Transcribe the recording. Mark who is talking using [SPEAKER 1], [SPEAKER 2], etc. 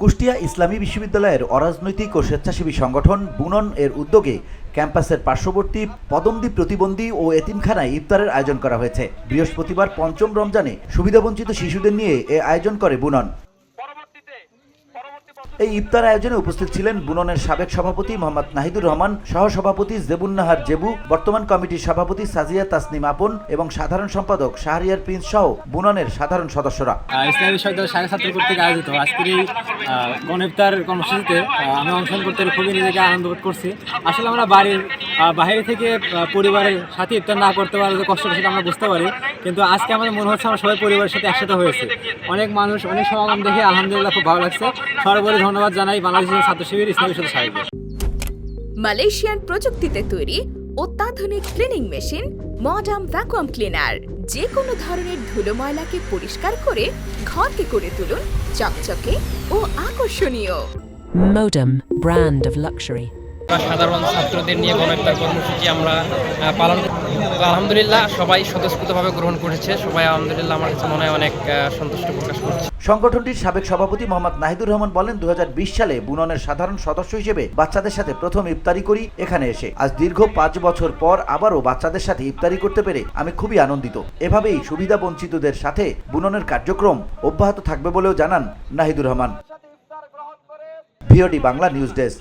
[SPEAKER 1] কুষ্টিয়া ইসলামী বিশ্ববিদ্যালয়ের অরাজনৈতিক ও স্বেচ্ছাসেবী সংগঠন বুনন এর উদ্যোগে ক্যাম্পাসের পার্শ্ববর্তী পদমদ্বীপ প্রতিবন্ধী ও এতিমখানায় ইফতারের আয়োজন করা হয়েছে। বৃহস্পতিবার পঞ্চম রমজানে সুবিধাবঞ্চিত শিশুদের নিয়ে এ আয়োজন করে বুনন। এই ইফতার আয়োজনে উপস্থিত ছিলেন বুননের সাবেক সভাপতি মোহাম্মদ নাহিদুর রহমান সহসভাপতি জেবুন্নাহার জেবু বর্তমান কমিটির সভাপতি সাজিয়া তাসনিম আপন এবং সাধারণ সম্পাদক শাহরিয়ার প্রিন্স সহ বুননের সাধারণ সদস্যরা।
[SPEAKER 2] ইসলামী বিশ্ববিদ্যালয় কর্তৃক আয়োজিত। আজকের এই আহ, গণইফতার কর্মসূচিতে আমি অংশগ্রহণ করতে খুবই নিজেকে আনন্দ বোধ করছি। আসলে আমরা বাড়ির বাইরে থেকে পরিবারের সাথে ইফতার না করতে পারলে কষ্ট সেটা আমরা বুঝতে পারি। কিন্তু আজকে আমাদের মনে হচ্ছে আমরা সবাই পরিবারের সাথে একসাথে হয়েছে। অনেক মানুষ অনেক সমাগম দেখে আলহামদুলিল্লাহ খুব ভালো লাগছে। সর্বোপরি ধন্যবাদ জানাই বাংলাদেশের ছাত্র শিবির ইসলামী বিশ্ববিদ্যালয় সাহেবকে
[SPEAKER 3] মালয়েশিয়ান প্রযুক্তিতে তৈরি অত্যাধুনিক cleaning machine modern vacuum cleaner. যে কোনো ধরনের ধুলো ময়লাকে পরিষ্কার করে ঘরকে করে তুলুন চকচকে ও আকর্ষণীয়।
[SPEAKER 4] Modem, brand of luxury.
[SPEAKER 5] আমরা সাধারণ ছাত্রদের নিয়ে গণহত্যার কর্মসূচি আমরা পালন। আলহামদুলিল্লাহ সবাই স্বতঃস্ফূর্তভাবে গ্রহণ করেছে। সবাই আলহামদুলিল্লাহ আমার কাছে মনে হয় অনেক সন্তুষ্ট প্রকাশ করছে।
[SPEAKER 1] সংগঠনটির সাবেক সভাপতি মোহাম্মদ নাহিদুর রহমান বলেন, দুহাজার বিশ সালে বুননের সাধারণ সদস্য হিসেবে বাচ্চাদের সাথে প্রথম ইফতারি করি, এখানে এসে। আজ দীর্ঘ পাঁচ বছর পর আবারও বাচ্চাদের সাথে ইফতারি করতে পেরে আমি খুবই আনন্দিত। এভাবেই সুবিধা বঞ্চিতদের সাথে বুননের কার্যক্রম অব্যাহত থাকবে বলেও জানান Nahidur Rahman. VOD Bangla news desk.